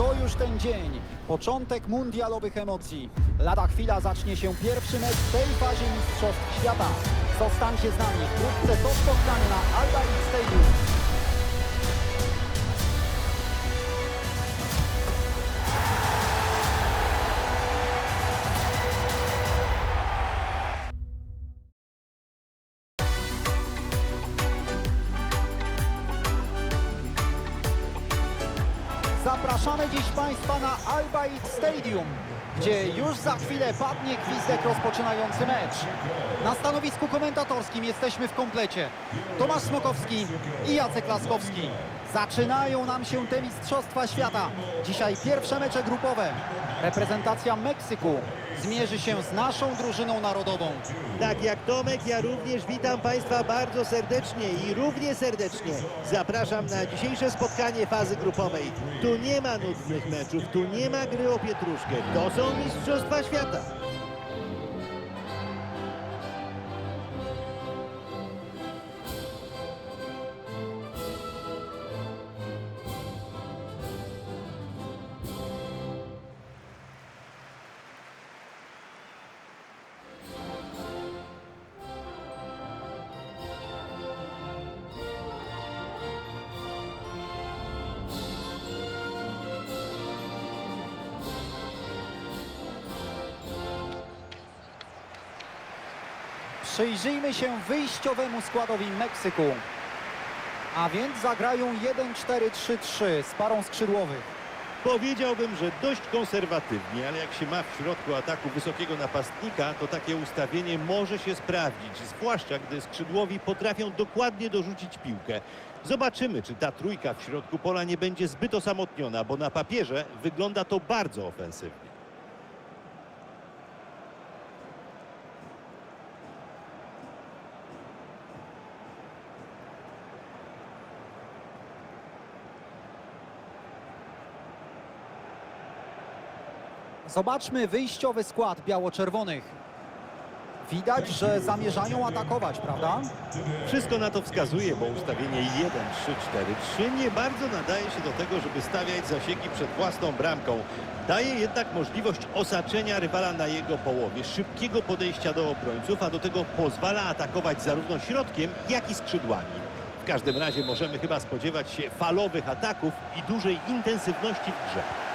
to już ten dzień. Początek mundialowych emocji. Lada chwila zacznie się pierwszy mecz w tej fazie Mistrzostw Świata. Zostańcie z nami. Wkrótce to spotkanie na Al Stadium. Za chwilę padnie gwizdek rozpoczynający mecz. Na stanowisku komentatorskim jesteśmy w komplecie. Tomasz Smokowski i Jacek Laskowski. Zaczynają nam się te Mistrzostwa Świata. Dzisiaj pierwsze mecze grupowe. Reprezentacja Meksyku zmierzy się z naszą drużyną narodową. Tak jak Tomek, ja również witam Państwa bardzo serdecznie i równie serdecznie zapraszam na dzisiejsze spotkanie fazy grupowej. Tu nie ma nudnych meczów, tu nie ma gry o pietruszkę. To są Mistrzostwa Świata. Przyjrzyjmy się wyjściowemu składowi Meksyku. A więc zagrają 1-4-3-3 z parą skrzydłowych. Powiedziałbym, że dość konserwatywnie, ale jak się ma w środku ataku wysokiego napastnika, to takie ustawienie może się sprawdzić, zwłaszcza gdy skrzydłowi potrafią dokładnie dorzucić piłkę. Zobaczymy, czy ta trójka w środku pola nie będzie zbyt osamotniona, bo na papierze wygląda to bardzo ofensywnie. Zobaczmy wyjściowy skład biało-czerwonych. Widać, że zamierzają atakować, prawda? Wszystko na to wskazuje, bo ustawienie 1-3-4-3 nie bardzo nadaje się do tego, żeby stawiać zasieki przed własną bramką. Daje jednak możliwość osaczenia rywala na jego połowie, szybkiego podejścia do obrońców, a do tego pozwala atakować zarówno środkiem, jak i skrzydłami. W każdym razie możemy chyba spodziewać się falowych ataków i dużej intensywności w grze.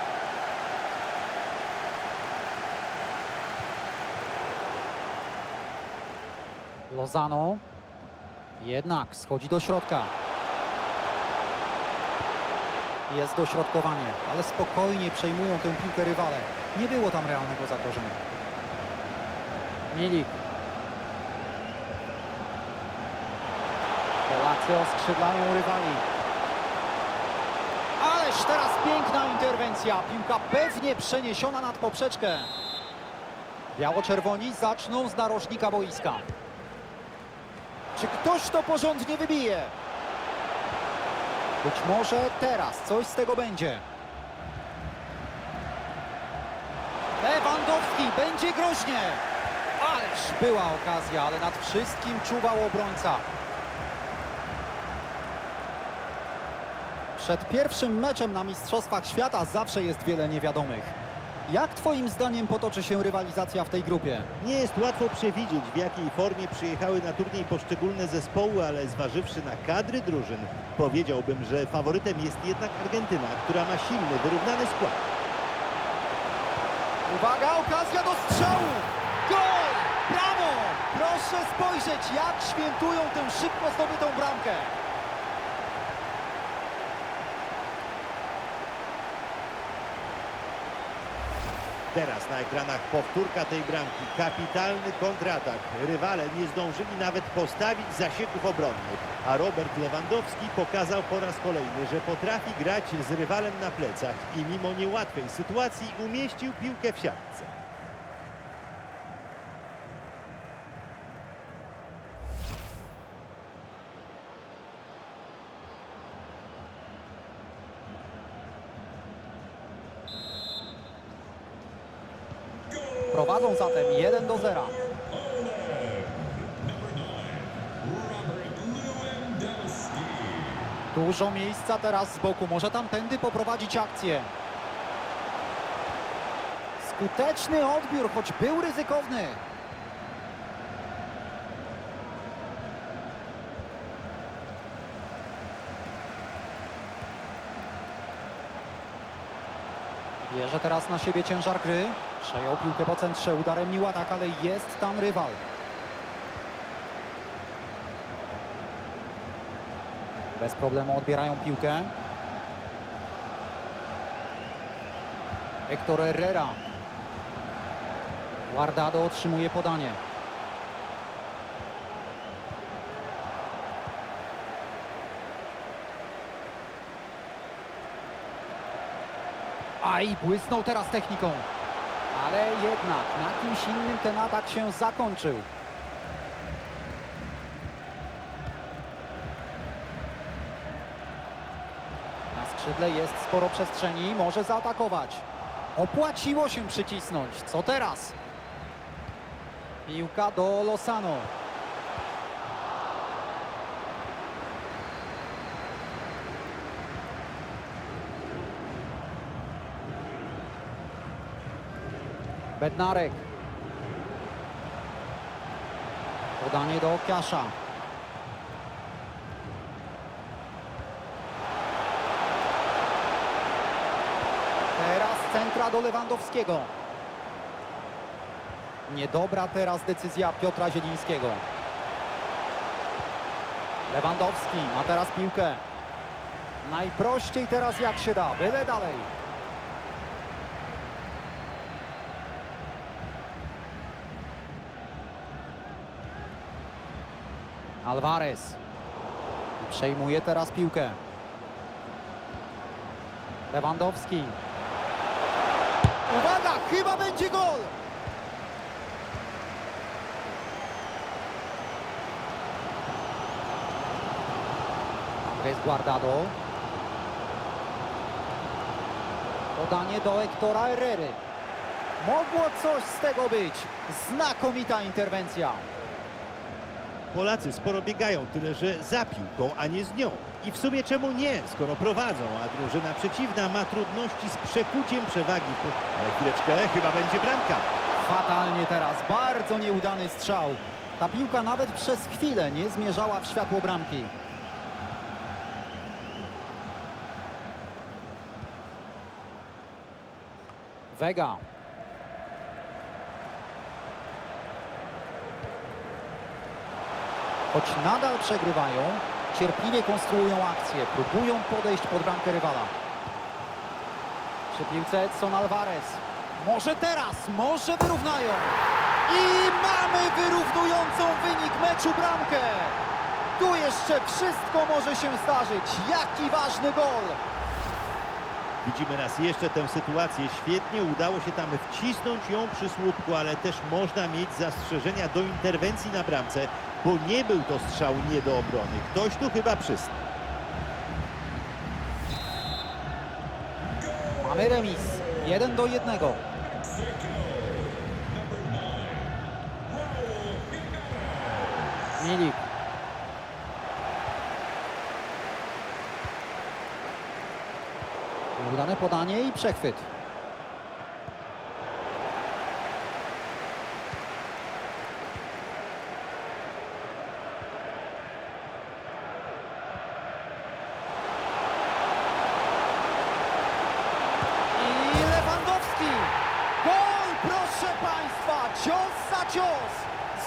Lozano jednak schodzi do środka. Jest dośrodkowanie, ale spokojnie przejmują tę piłkę rywale. Nie było tam realnego zagrożenia. Milik. Polacy oskrzydlają rywali. Ależ teraz piękna interwencja. Piłka pewnie przeniesiona nad poprzeczkę. Biało-czerwoni zaczną z narożnika boiska. Czy ktoś to porządnie wybije? Być może teraz coś z tego będzie. Lewandowski będzie groźnie. Ależ była okazja, ale nad wszystkim czuwał obrońca. Przed pierwszym meczem na Mistrzostwach Świata zawsze jest wiele niewiadomych. Jak twoim zdaniem potoczy się rywalizacja w tej grupie? Nie jest łatwo przewidzieć, w jakiej formie przyjechały na turniej poszczególne zespoły, ale zważywszy na kadry drużyn, powiedziałbym, że faworytem jest jednak Argentyna, która ma silny, wyrównany skład. Uwaga, okazja do strzału! Gol! Brawo! Proszę spojrzeć, jak świętują tę szybko zdobytą bramkę. Teraz na ekranach powtórka tej bramki. Kapitalny kontratak. Rywale nie zdążyli nawet postawić zasieków obronnych. A Robert Lewandowski pokazał po raz kolejny, że potrafi grać z rywalem na plecach i mimo niełatwej sytuacji umieścił piłkę w siatce. Dużo miejsca teraz z boku. Może tamtędy poprowadzić akcję. Skuteczny odbiór, choć był ryzykowny. Bierze teraz na siebie ciężar gry. Przejął piłkę po centrze udarem Miłatak, ale jest tam rywal. Bez problemu odbierają piłkę. Hector Herrera. Guardado otrzymuje podanie. Aj, błysnął teraz techniką. Ale jednak na kimś innym ten atak się zakończył. Na skrzydle jest sporo przestrzeni, może zaatakować. Opłaciło się przycisnąć. Co teraz? Piłka do Lozano. Bednarek. Podanie do Kiasza. Teraz centra do Lewandowskiego. Niedobra teraz decyzja Piotra Zielińskiego. Lewandowski ma teraz piłkę. Najprościej teraz jak się da, byle dalej. Alvarez. Przejmuje teraz piłkę. Lewandowski. Uwaga, chyba będzie gol! Andres Guardado. Podanie do Hectora Herrery. Mogło coś z tego być. Znakomita interwencja. Polacy sporo biegają, tyle że za piłką, a nie z nią. I w sumie czemu nie, skoro prowadzą, a drużyna przeciwna ma trudności z przekuciem przewagi. Ale chwileczkę, chyba będzie bramka. Fatalnie teraz, bardzo nieudany strzał. Ta piłka nawet przez chwilę nie zmierzała w światło bramki. Vega. Choć nadal przegrywają, cierpliwie konstruują akcję, próbują podejść pod bramkę rywala. Przy piłce Edson Alvarez. Może teraz, może wyrównają. I mamy wyrównującą wynik meczu bramkę. Tu jeszcze wszystko może się zdarzyć. Jaki ważny gol. Widzimy raz jeszcze tę sytuację. Świetnie udało się tam wcisnąć ją przy słupku, ale też można mieć zastrzeżenia do interwencji na bramce, bo nie był to strzał nie do obrony. Ktoś tu chyba przystał. Mamy remis. Jeden do jednego. Milik. Udane podanie i przechwyt. I Lewandowski! Gol, proszę Państwa! Cios za cios!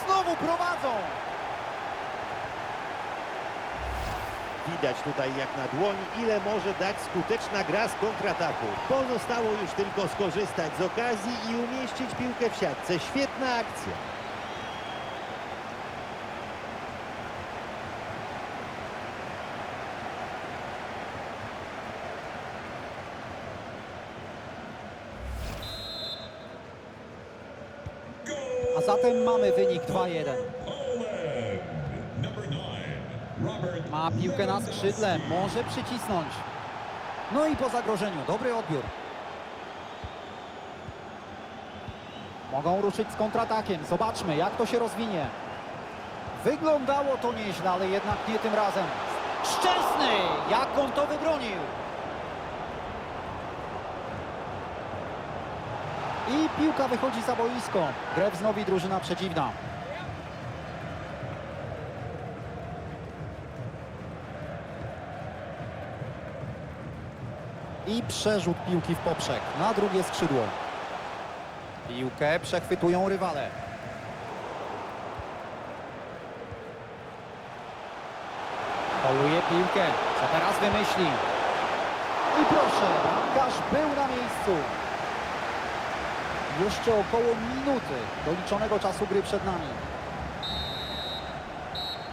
Znowu prowadzą! Widać tutaj jak na dłoni, ile może dać skuteczna gra z kontrataku. Pozostało już tylko skorzystać z okazji i umieścić piłkę w siatce. Świetna akcja. A zatem mamy wynik 2-1. Ma piłkę na skrzydle, może przycisnąć. No i po zagrożeniu, dobry odbiór. Mogą ruszyć z kontratakiem, zobaczmy jak to się rozwinie. Wyglądało to nieźle, ale jednak nie tym razem. Szczęsny, jak on to wybronił. I piłka wychodzi za boisko. Grę wznowi drużyna przeciwna. I przerzut piłki w poprzek na drugie skrzydło. Piłkę przechwytują rywale. Poluje piłkę. Co teraz wymyśli? I proszę, bramkarz był na miejscu. Jeszcze około minuty doliczonego czasu gry przed nami.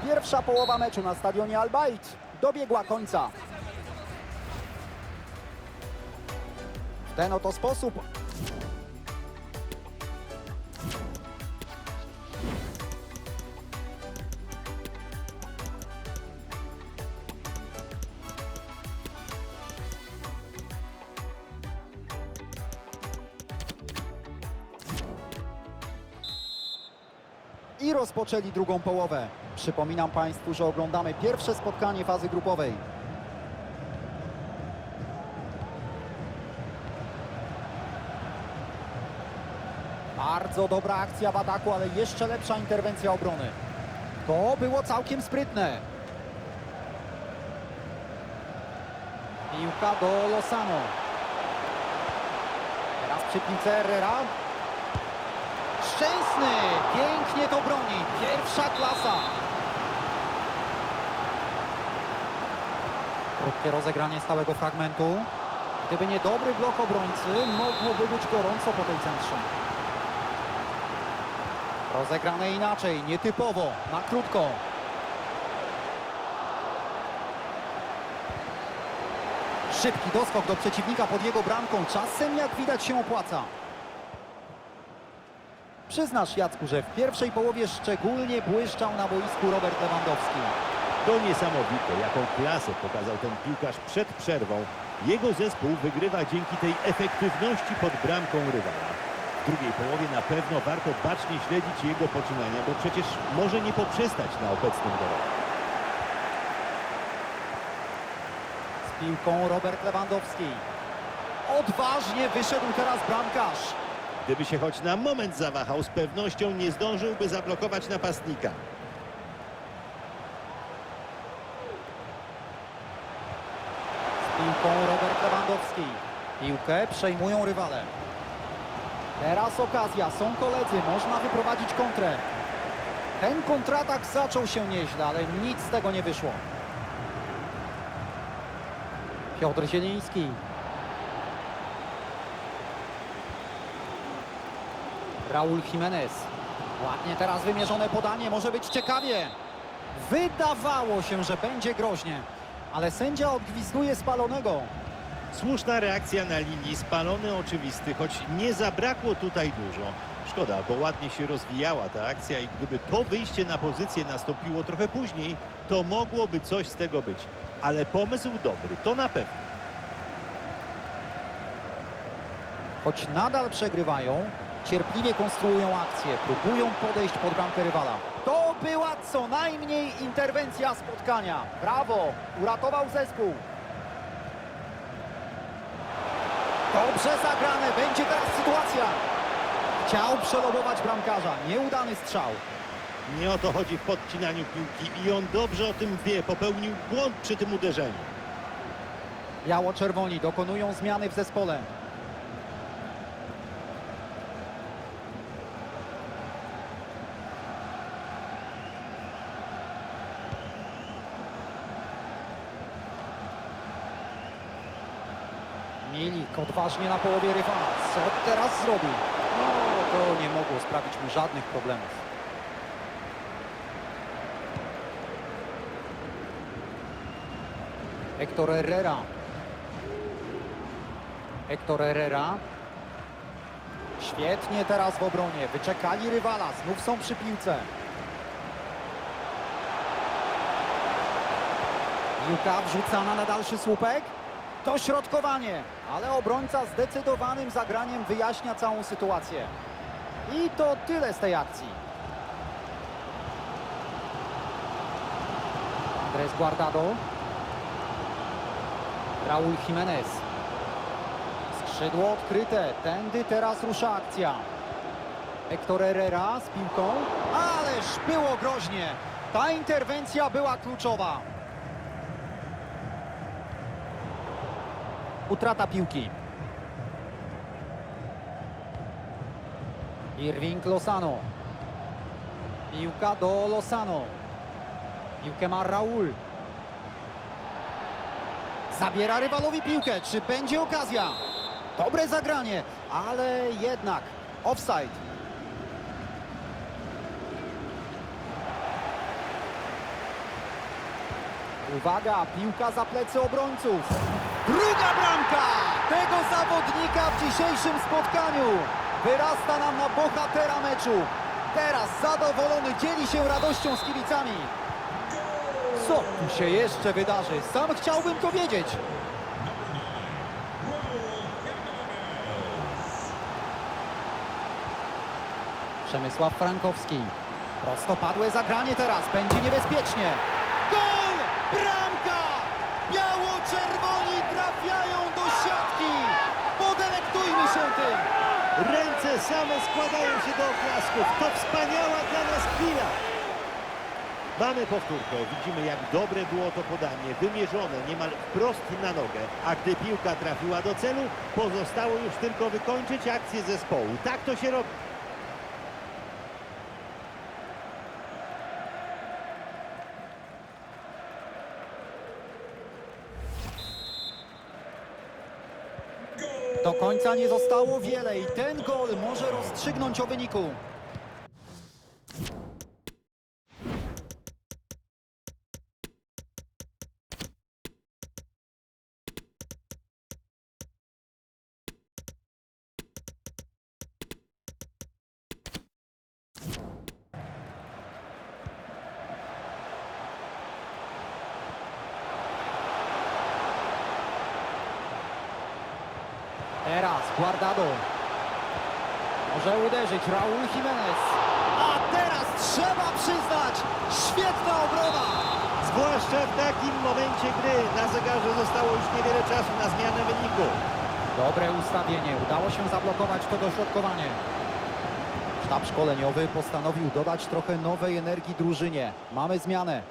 Pierwsza połowa meczu na stadionie Albait dobiegła końca. Ten oto sposób i rozpoczęli drugą połowę. Przypominam Państwu, że oglądamy pierwsze spotkanie fazy grupowej. Bardzo dobra akcja w ataku, ale jeszcze lepsza interwencja obrony. To było całkiem sprytne. Piłka do Losano. Teraz przy piłce Herrera. Szczęsny! Pięknie to broni. Pierwsza klasa. Krótkie rozegranie stałego fragmentu. Gdyby nie dobry blok obrońcy, mogłoby być gorąco po tej centrze. Rozegrane inaczej, nietypowo, na krótko. Szybki doskok do przeciwnika pod jego bramką. Czasem, jak widać, się opłaca. Przyznasz, Jacku, że w pierwszej połowie szczególnie błyszczał na boisku Robert Lewandowski. To niesamowite, jaką klasę pokazał ten piłkarz przed przerwą. Jego zespół wygrywa dzięki tej efektywności pod bramką rywala. W drugiej połowie na pewno warto bacznie śledzić jego poczynania, bo przecież może nie poprzestać na obecnym dorobku. Z piłką Robert Lewandowski. Odważnie wyszedł teraz bramkarz. Gdyby się choć na moment zawahał, z pewnością nie zdążyłby zablokować napastnika. Z piłką Robert Lewandowski. Piłkę przejmują rywale. Teraz okazja, są koledzy, można wyprowadzić kontrę. Ten kontratak zaczął się nieźle, ale nic z tego nie wyszło. Piotr Zieliński. Raul Jimenez. Ładnie teraz wymierzone podanie, może być ciekawie. Wydawało się, że będzie groźnie, ale sędzia odgwizduje spalonego. Słuszna reakcja na linii, spalony oczywisty, choć nie zabrakło tutaj dużo. Szkoda, bo ładnie się rozwijała ta akcja i gdyby to wyjście na pozycję nastąpiło trochę później, to mogłoby coś z tego być. Ale pomysł dobry, to na pewno. Choć nadal przegrywają, cierpliwie konstruują akcję, próbują podejść pod bramkę rywala. To była co najmniej interwencja spotkania. Brawo, uratował zespół. Dobrze zagrane, będzie teraz sytuacja. Chciał przelobować bramkarza, nieudany strzał. Nie o to chodzi w podcinaniu piłki i on dobrze o tym wie, popełnił błąd przy tym uderzeniu. Biało-czerwoni dokonują zmiany w zespole. Milik odważnie na połowie rywala. Co teraz zrobi? No, to nie mogło sprawić mu żadnych problemów. Hector Herrera. Hector Herrera. Świetnie teraz w obronie. Wyczekali rywala. Znów są przy piłce. Piłka wrzucana na dalszy słupek. To środkowanie, ale obrońca zdecydowanym zagraniem wyjaśnia całą sytuację. I to tyle z tej akcji. Andres Guardado. Raul Jimenez. Skrzydło odkryte, tędy teraz rusza akcja. Hector Herrera z piłką, ależ było groźnie. Ta interwencja była kluczowa. Utrata piłki. Irving Lozano. Piłka do Lozano. Piłkę ma Raul. Zabiera rywalowi piłkę. Czy będzie okazja? Dobre zagranie, ale jednak offside. Uwaga, piłka za plecy obrońców. Druga bramka tego zawodnika w dzisiejszym spotkaniu. Wyrasta nam na bohatera meczu. Teraz zadowolony dzieli się radością z kibicami. Co tu się jeszcze wydarzy? Sam chciałbym to wiedzieć. Przemysław Frankowski. Prostopadłe zagranie teraz. Będzie niebezpiecznie. Gol! Bramka! Biało-czerwoni trafiają do siatki. Podelektujmy się Ręce same składają się do oklasków. To wspaniała dla nas chwila. Mamy powtórkę. Widzimy, jak dobre było to podanie. Wymierzone niemal wprost na nogę. A gdy piłka trafiła do celu, pozostało już tylko wykończyć akcję zespołu. Tak to się robi. Końca nie zostało wiele i ten gol może rozstrzygnąć o wyniku. Teraz Guardado. Może uderzyć Raul Jimenez. A teraz trzeba przyznać, świetna obrona. Zwłaszcza w takim momencie gry. Na zegarze zostało już niewiele czasu na zmianę wyniku. Dobre ustawienie, udało się zablokować to dośrodkowanie. Sztab szkoleniowy postanowił dodać trochę nowej energii drużynie. Mamy zmianę.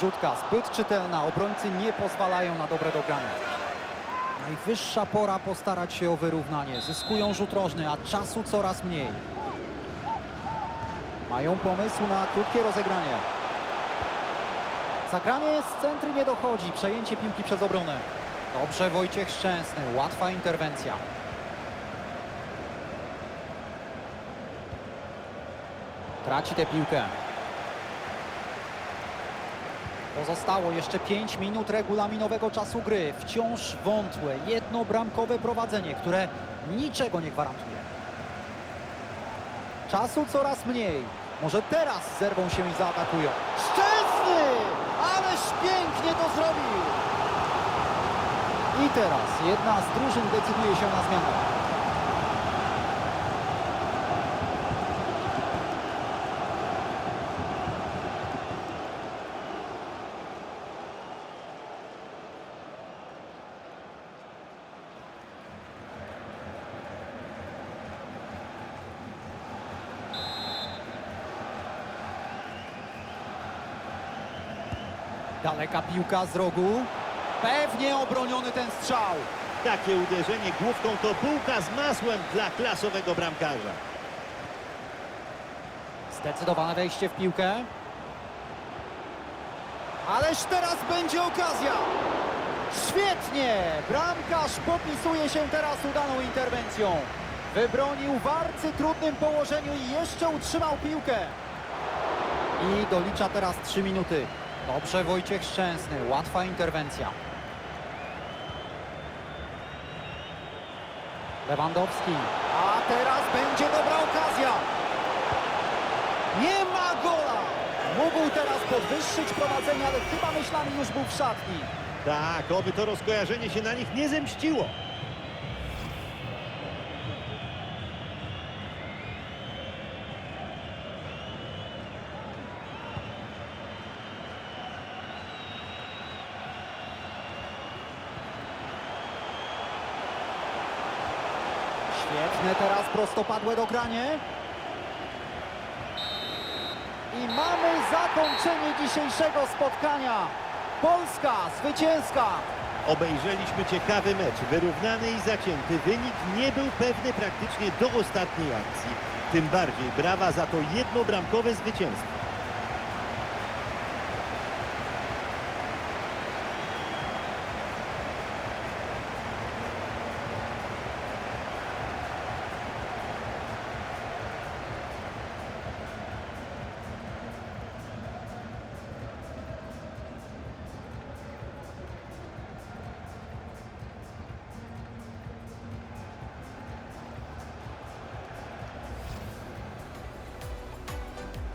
Rzutka zbyt czytelna, obrońcy nie pozwalają na dobre dogranie. Najwyższa pora postarać się o wyrównanie. Zyskują rzut rożny, a czasu coraz mniej. Mają pomysł na krótkie rozegranie. Zagranie z centry nie dochodzi. Przejęcie piłki przez obronę. Dobrze Wojciech Szczęsny. Łatwa interwencja. Traci tę piłkę. Pozostało jeszcze 5 minut regulaminowego czasu gry. Wciąż wątłe, jednobramkowe prowadzenie, które niczego nie gwarantuje. Czasu coraz mniej. Może teraz zerwą się i zaatakują. Szczęsny! Ależ pięknie to zrobił! I teraz jedna z drużyn decyduje się na zmianę. Daleka piłka z rogu. Pewnie obroniony ten strzał. Takie uderzenie główką to bułka z masłem dla klasowego bramkarza. Zdecydowane wejście w piłkę. Ależ teraz będzie okazja. Świetnie! Bramkarz popisuje się teraz udaną interwencją. Wybronił w arcytrudnym położeniu i jeszcze utrzymał piłkę. I dolicza teraz 3 minuty. Dobrze Wojciech Szczęsny, łatwa interwencja. Lewandowski. A teraz będzie dobra okazja. Nie ma gola! Mógł teraz podwyższyć prowadzenie, ale chyba myślami już był w szatni. Tak, oby to rozkojarzenie się na nich nie zemściło. Świetne teraz prostopadłe dogranie. I mamy zakończenie dzisiejszego spotkania. Polska zwycięska. Obejrzeliśmy ciekawy mecz, wyrównany i zacięty. Wynik nie był pewny praktycznie do ostatniej akcji. Tym bardziej brawa za to jednobramkowe zwycięstwo.